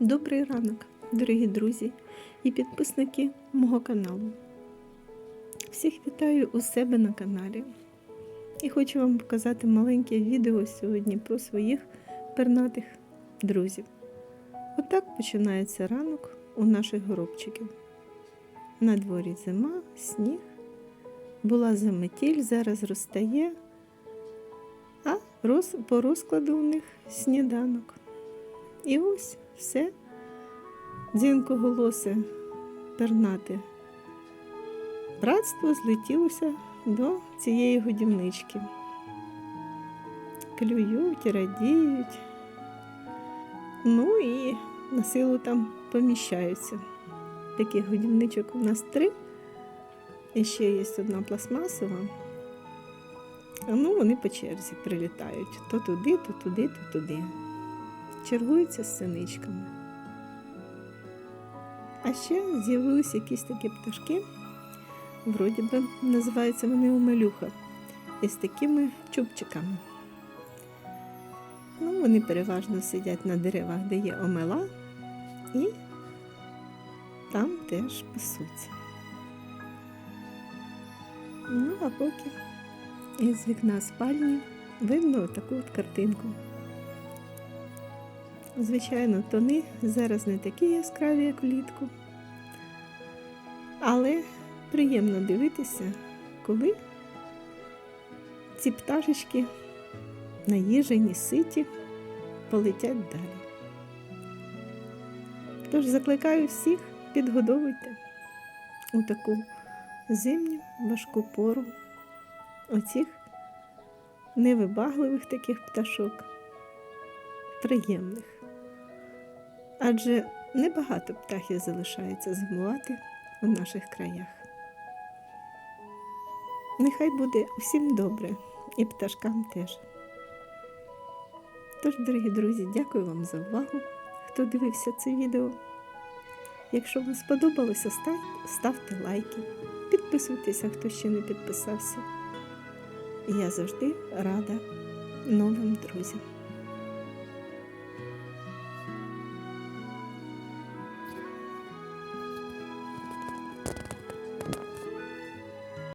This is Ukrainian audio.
Добрий ранок, дорогі друзі і підписники мого каналу. Всіх вітаю у себе на каналі. І хочу вам показати маленьке відео сьогодні про своїх пернатих друзів. Отак починається ранок у наших горобчиків. На дворі зима, сніг, була заметіль, зараз розтає, а по розкладу у них сніданок. І ось все дзвінкоголосе пернате. Братство злетілося до цієї годівнички. Клюють, радіють, ну і на силу там поміщаються. Таких годівничок у нас три. І ще є одна пластмасова. Ну вони по черзі прилітають то туди, то туди, то туди чергуються з синичками. А ще з'явилися якісь такі пташки, вроді би називаються вони омелюха, із такими чубчиками. Ну, вони переважно сидять на деревах, де є омела, і там теж пасуться. Ну, а поки із вікна спальні видно таку от картинку. Звичайно, тони зараз не такі яскраві, як влітку. Але приємно дивитися, коли ці пташечки наїжені, ситі, полетять далі. Тож закликаю всіх, підгодовуйте у таку зимню важку пору оцих невибагливих таких пташок, приємних адже небагато птахів залишається зимувати у наших краях. Нехай буде усім добре і пташкам теж. Тож, дорогі друзі, дякую вам за увагу, хто дивився це відео. Якщо вам сподобалося, ставте лайки, підписуйтеся, хто ще не підписався. Я завжди рада новим друзям.